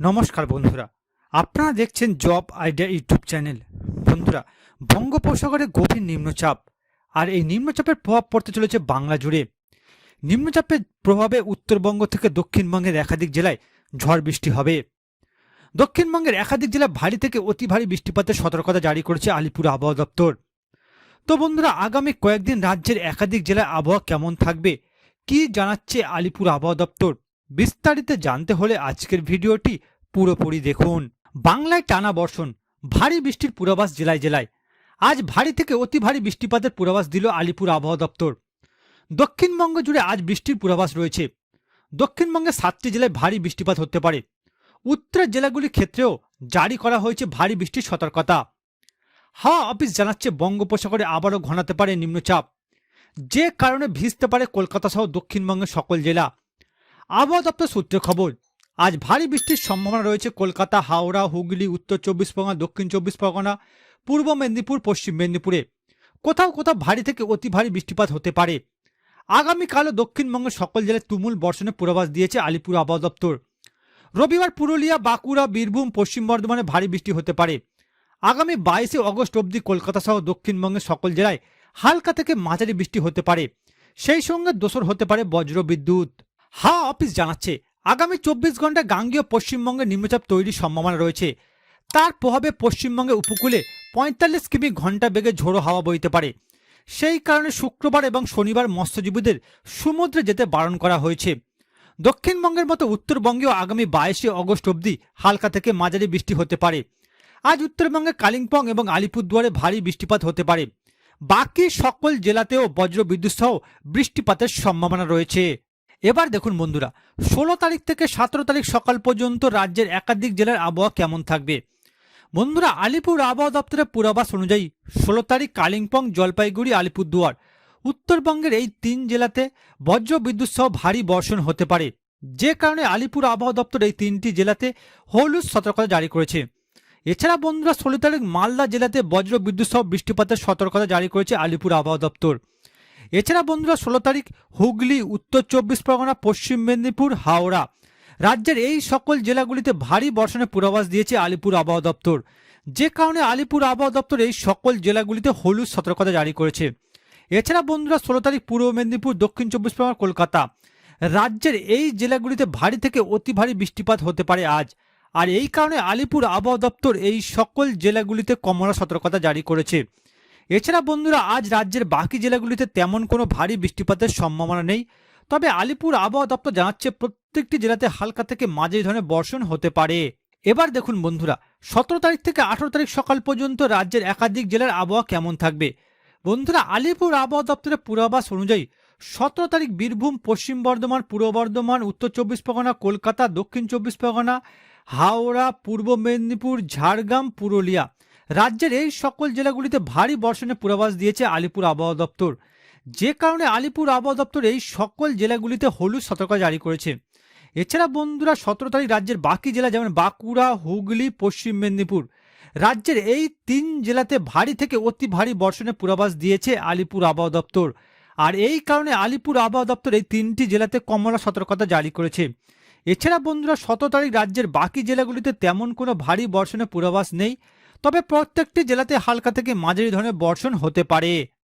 নমস্কার বন্ধুরা। আপনারা দেখছেন জব আইডিয়া ইউটিউব চ্যানেল। বন্ধুরা, বঙ্গোপসাগরে গভীর নিম্নচাপ আর এই নিম্নচাপের প্রভাব পড়তে চলেছে বাংলা জুড়ে। নিম্নচাপের প্রভাবে উত্তরবঙ্গ থেকে দক্ষিণবঙ্গের একাধিক জেলায় ঝড় বৃষ্টি হবে। দক্ষিণবঙ্গের একাধিক জেলায় ভারী থেকে অতি ভারী বৃষ্টিপাতের সতর্কতা জারি করেছে আলিপুর আবহাওয়া দপ্তর। তো বন্ধুরা, আগামী কয়েকদিন রাজ্যের একাধিক জেলায় আবহাওয়া কেমন থাকবে, কি জানাচ্ছে আলিপুর আবহাওয়া দপ্তর? বিস্তারিত জানতে হলে আজকের ভিডিওটি পুরোপুরি দেখুন। বাংলায় টানা বর্ষণ, ভারী বৃষ্টির পূর্বাভাস জেলায় জেলায়। আজ ভারী থেকে অতি ভারী বৃষ্টিপাতের পূর্বাভাস দিল আলিপুর আবহাওয়া দপ্তর। দক্ষিণবঙ্গ জুড়ে আজ বৃষ্টির পূর্বাভাস রয়েছে। দক্ষিণবঙ্গে সাতটি জেলায় ভারী বৃষ্টিপাত হতে পারে। উত্তরের জেলাগুলির ক্ষেত্রেও জারি করা হয়েছে ভারী বৃষ্টির সতর্কতা। হাওয়া অফিস জানাচ্ছে বঙ্গোপসাগরে আবারও ঘনাতে পারে নিম্নচাপ। যে কারণে ভিজতে পারে কলকাতা সহ দক্ষিণবঙ্গের সকল জেলা। আবহাওয়া দপ্তর সূত্রে খবর, আজ ভারী বৃষ্টির সম্ভাবনা রয়েছে কলকাতা, হাওড়া, হুগলি, উত্তর চব্বিশ পরগনা, দক্ষিণ চব্বিশ পরগনা, পূর্ব মেদিনীপুর, পশ্চিম মেদিনীপুরে। কোথাও কোথাও ভারী থেকে অতি ভারী বৃষ্টিপাত হতে পারে। আগামীকালও দক্ষিণবঙ্গের সকল জেলায় তুমুল বর্ষণের পূর্বাভাস দিয়েছে আলিপুর আবহাওয়া দপ্তর। রবিবার পুরুলিয়া, বাঁকুড়া, বীরভূম, পশ্চিম বর্ধমানে ভারী বৃষ্টি হতে পারে। আগামী বাইশে অগস্ট অবধি কলকাতা সহ দক্ষিণবঙ্গের সকল জেলায় হালকা থেকে মাঝারি বৃষ্টি হতে পারে। সেই সঙ্গে দোসর হতে পারে বজ্র বিদ্যুৎ হা অফিস জানাচ্ছে, আগামী চব্বিশ ঘন্টায় গাঙ্গীয় পশ্চিমবঙ্গে নিম্নচাপ তৈরির সম্ভাবনা রয়েছে। তার প্রভাবে পশ্চিমবঙ্গের উপকূলে পঁয়তাল্লিশ কিমি ঘণ্টা বেগে ঝোড়ো হাওয়া বইতে পারে। সেই কারণে শুক্রবার এবং শনিবার মৎস্যজীবীদের সমুদ্রে যেতে বারণ করা হয়েছে। দক্ষিণবঙ্গের মতো উত্তরবঙ্গেও আগামী বাইশে অগস্ট অবধি হালকা থেকে মাঝারি বৃষ্টি হতে পারে। আজ উত্তরবঙ্গে কালিম্পং এবং আলিপুরদুয়ারে ভারী বৃষ্টিপাত হতে পারে। বাকি সকল জেলাতেও বজ্র বিদ্যুৎ সহ বৃষ্টিপাতের সম্ভাবনা রয়েছে। এবার দেখুন বন্ধুরা, ষোলো তারিখ থেকে সতেরো তারিখ সকাল পর্যন্ত রাজ্যের একাধিক জেলার আবহাওয়া কেমন থাকবে? বন্ধুরা, আলিপুর আবহাওয়া দপ্তরের পূর্বাভাস অনুযায়ী ষোলো তারিখ কালিম্পং, জলপাইগুড়ি, আলিপুরদুয়ার, উত্তরবঙ্গের এই তিন জেলাতে বজ্র বিদ্যুৎ সহ ভারী বর্ষণ হতে পারে। যে কারণে আলিপুর আবহাওয়া দপ্তর এই তিনটি জেলাতে হলুদ সতর্কতা জারি করেছে। এছাড়া বন্ধুরা, ষোলো তারিখ মালদা জেলাতে বজ্র বিদ্যুৎ সহ বৃষ্টিপাতের সতর্কতা জারি করেছে আলিপুর আবহাওয়া দপ্তর। এছাড়া বন্ধুরা, ষোলো তারিখ হুগলি, উত্তর চব্বিশ পরগনা, পশ্চিম মেদিনীপুর, হাওড়া। রাজ্যের এই সকল জেলাগুলিতে ভারী বর্ষণের পূর্বাভাস দিয়েছে আলিপুর আবহাওয়া দপ্তর। যে কারণে আলিপুর আবহাওয়া দপ্তর এই সকল জেলাগুলিতে হলুদ সতর্কতা জারি করেছে। এছাড়া বন্ধুরা, ষোলো তারিখ পূর্ব মেদিনীপুর, দক্ষিণ চব্বিশ পরগনা, কলকাতা। রাজ্যের এই জেলাগুলিতে ভারী থেকে অতি ভারী বৃষ্টিপাত হতে পারে আজ। আর এই কারণে আলিপুর আবহাওয়া দপ্তর এই সকল জেলাগুলিতে কমলা সতর্কতা জারি করেছে। এছাড়া বন্ধুরা, আজ রাজ্যের বাকি জেলাগুলিতে তেমন কোনো ভারী বৃষ্টিপাতের সম্ভাবনা নেই। তবে আলিপুর আবহাওয়া দপ্তর জানাচ্ছে, প্রত্যেকটি জেলাতে হালকা থেকে মাঝারি ধরনের বর্ষণ হতে পারে। এবার দেখুন বন্ধুরা, সতেরো তারিখ থেকে আঠারো তারিখ সকাল পর্যন্ত রাজ্যের একাধিক জেলার আবহাওয়া কেমন থাকবে? বন্ধুরা, আলিপুর আবহাওয়া দপ্তরের পূর্বাভাস অনুযায়ী সতেরো তারিখ বীরভূম, পশ্চিম বর্ধমান, পূর্ব বর্ধমান, উত্তর চব্বিশ পরগনা, কলকাতা, দক্ষিণ চব্বিশ পরগনা, হাওড়া, পূর্ব মেদিনীপুর, ঝাড়গ্রাম, পুরুলিয়া। রাজ্যের এই সকল জেলাগুলিতে ভারী বর্ষণের পূর্বাভাস দিয়েছে আলিপুর আবহাওয়া দপ্তর। যে কারণে আলিপুর আবহাওয়া দপ্তর এই সকল জেলাগুলিতে হলুদ সতর্কতা জারি করেছে। এছাড়া বন্ধুরা, সতেরো তারিখ রাজ্যের বাকি জেলা যেমন বাঁকুড়া, হুগলি, পশ্চিম মেদিনীপুর, রাজ্যের এই তিন জেলাতে ভারী থেকে অতি ভারী বর্ষণের পূর্বাভাস দিয়েছে আলিপুর আবহাওয়া দপ্তর। আর এই কারণে আলিপুর আবহাওয়া দপ্তর এই তিনটি জেলাতে কমলা সতর্কতা জারি করেছে। এছাড়া বন্ধুরা, সতেরো তারিখ রাজ্যের বাকি জেলাগুলিতে তেমন কোনো ভারী বর্ষণের পূর্বাভাস নেই। তবে প্রত্যেকটি জেলাতে হালকা থেকে মাঝারি ধরনের বর্ষণ হতে পারে।